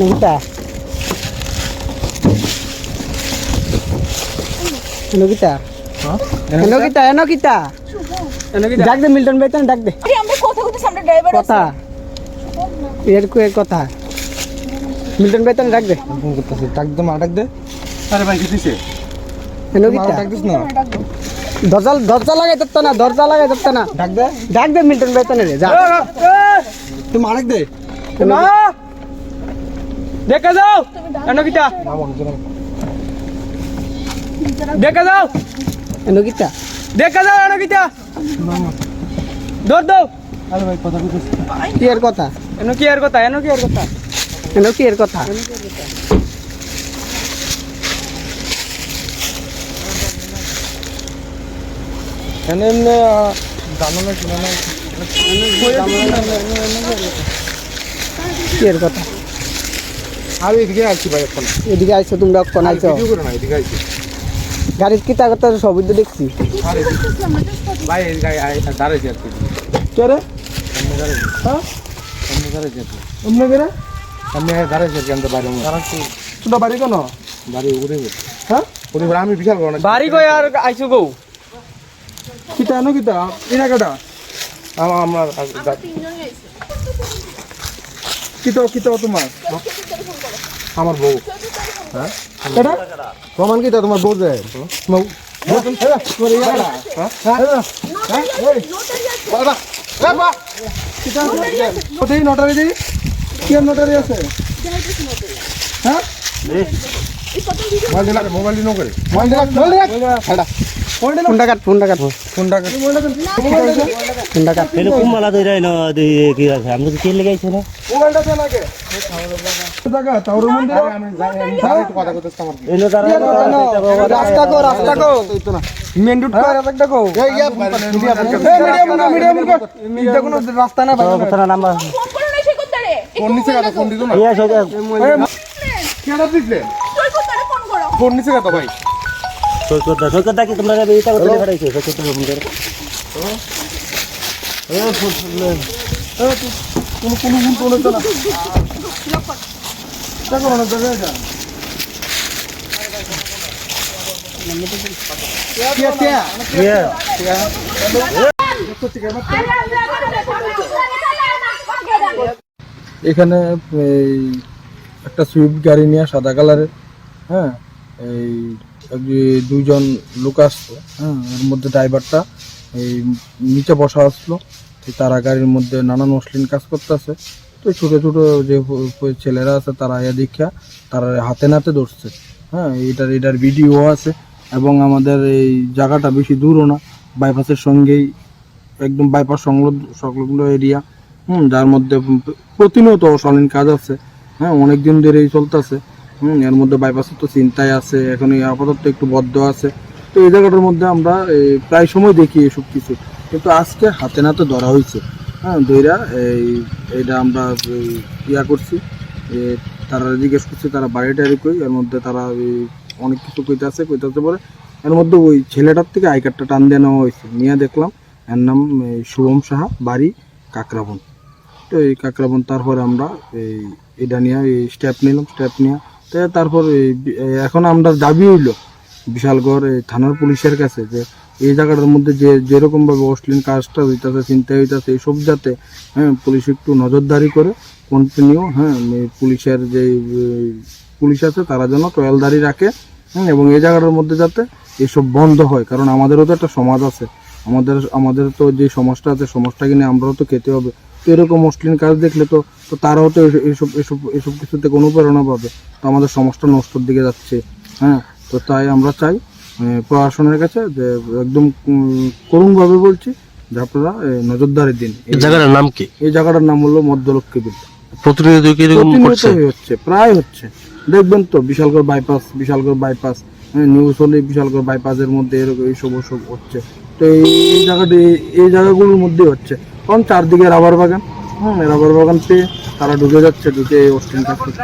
নকিতা নকিতা নকিতা নকিতা ডাক দে মিল্টন ভাই ডাক দে। আরে আমরা কথা এর কো এর কথা। মিল্টন ভাই ডাক দে। ফোন করতেছি। ডাক দে মা ডাক দে। আরে ভাই কি দিছে মা নকিতা ডাক দিস না। দরজা দরজা লাগাই তো না দরজা লাগাই তো না। ডাক দে। ডাক দে মিল্টন ভাই রে যা। তুই মা ডাক দে। দেখে যাও। নকিতা নাম হচ্ছে না দেখে যাও। নকিতা দেখে যাও নকিতা দৌড় দাও কথা কি এর কথা? এনো কি আর কথা এনো কি আর কথা। এনো কি এর কথা? এনে এমনি জানো না। কি এর কথা? আমি এদিকে আছি ভাই এখন। এদিকে আইছো তোমরা কোন আইছো? ভিডিও করে না এদিকে আছি গাড়ির কিতা কথা সবই তো দেখছি? আরে ভাই এদিকে আই দাঁড়াইছি আর কি কে রে? সামনে দাঁড়াইছি হ্যাঁ? সামনে দাঁড়াইছি আর কি অন্য কে রে? সামনে দাঁড়াইছি আর কি বাড়ি দাঁড়াচ্ছি তোমরা বাড়ি কেন? বাড়ি উড়ে হ্যাঁ? উড়ে আমি বিশাল বড় না। বাড়ি কই আর আইছো গো কিতা এনো কিতা? এরা কাটা আমার আমরা কিতা কিতা তোমার? আমার বউ। কেটা প্রমাণ কি তা? তোমার বউ যায় কোথায় নটারি দিই কি আর নটারি আছে? হ্যাঁ? মোবাইল দিলা মোবাইল ফোনটা কাট ফোনটা কাট। ফোনটা ফোনটা কাট। এরকম মালা ধরে না কি আছে? আমরা তো তেল লেগাইছে না। মোবাইলটা দেন আগে টাকা তাওর মধ্যে আমি যাই একটু কথা কইতেছি আমার। এলো তারা রাস্তা কো রাস্তা কো মেন রুট কো রাস্তা কো এই ইয়া মিডিয়াম মিডিয়াম মিডিয়াম কোনো রাস্তা না ভাই কথা না। নাম্বার? ফোন করো না সে কোত্তারে ফোন নিচে কথা ফোন দিছো না। ইয়া সব কেডা দিছলে তুই কোত্তারে ফোন করো ফোন নিচে কথা ভাই। সৈকত সৈকত কি তোমরা এটা করতে পারাইছো ফোন করে কোনো কোনো ভুল তো না দেখো না দেখো এটা কে কে এখানে এই একটা সুইফট গাড়ি নিয়ে সাদা কালারের হ্যাঁ? এই দুইজন লোক আসতো হ্যাঁ এর মধ্যে ড্রাইভারটা এই নিচে বসা আসলো তারা গাড়ির মধ্যে নানান অশ্লীল কাজ করতেছে। তো ছোটো ছোটো যে ছেলেরা আছে, তারা ইয়া দীক্ষা তারা হাতে নাতে ধরছে। হ্যাঁ এটার এটার ভিডিও আছে এবং আমাদের এই জায়গাটা বেশি দূরও না, বাইপাসের সঙ্গেই একদম বাইপাস সংলগ্ন সংলগ্ন এরিয়া। হুম, যার মধ্যে প্রতিনিয়ত অশালীন কাজ আছে। হ্যাঁ অনেক দিন ধরেই চলতেছে। হুম, এর মধ্যে বাইপাসের তো চিন্তায় আছে এখন এই আপাতত একটু বদ্ধ আছে। তো এই জায়গাটার মধ্যে আমরা প্রায় সময় দেখি এসব কিছু। কিন্তু আজকে হাতে নাতে ধরা হয়েছে। হ্যাঁ দইরা এই এটা আমরা ইয়া করছি। তারা জিজ্ঞেস করছে, তারা বাড়িটা কই? এর মধ্যে তারা অনেক কিছু কইতাছে কইতাছে পরে এর মধ্যে ওই ছেলেটার থেকে আই কার্ডটা টান দিয়ে নেওয়া হয়েছে। নিয়ে দেখলাম, এর নাম শুভম সাহা, বাড়ি কাকরাবন। তো এই কাকরাবন তারপরে আমরা, এই, এটা নিয়ে, এই স্টেপ নিলাম স্ট্যাপ নিয়ে তো তারপর এখন আমরা দাবি হইল বিশালগড় থানার পুলিশের কাছে যে এই জায়গাটার মধ্যে যে যেরকমভাবে অশ্লীল কাজটা হইতাছে, চিন্তা হইতাছে এইসব যাতে হ্যাঁ পুলিশ একটু নজরদারি করে কন্টিনিউ হ্যাঁ পুলিশের যে পুলিশ আছে, তারা যেন টয়েলদারি রাখে হ্যাঁ এবং এই জায়গাটার মধ্যে যাতে এসব বন্ধ হয়, কারণ আমাদেরও তো একটা সমাজ আছে, আমাদের আমাদের তো যে সমাজটা আছে, সমাজটাকে নিয়ে আমরাও তো খেতে হবে। তো এরকম অশ্লীল কাজ দেখলে তো তো তারাও তো এস- এসব এসব এসব কিছু থেকে অনুপ্রেরণা পাবে। তো আমাদের সমাজটা নষ্টর দিকে যাচ্ছে হ্যাঁ? তো তাই আমরা চাই প্রশাসনের কাছে যে একদম করুণভাবে বলছি যে আপনারা নজরদারি দিন। এই- জায়গাটার নাম কি? এই জায়গাটার নাম হলো মধ্যলক্ষ্মী বিল প্রতিনিয়ত কি হচ্ছে প্রায় হচ্ছে। দেখবেন তো Bishalgarh bypass Bishalgarh bypass news হলে বিশালগড় বাইপাসের মধ্যে এরকম এইসব ওসব হচ্ছে। তো এই এই জায়গাটি এই জায়গাগুলোর মধ্যে হচ্ছে। কারণ চারদিকে রাবার বাগান। হ্যাঁ রাবার বাগান পেয়ে তারা ঢুকে যাচ্ছে ঢুকে এই করছে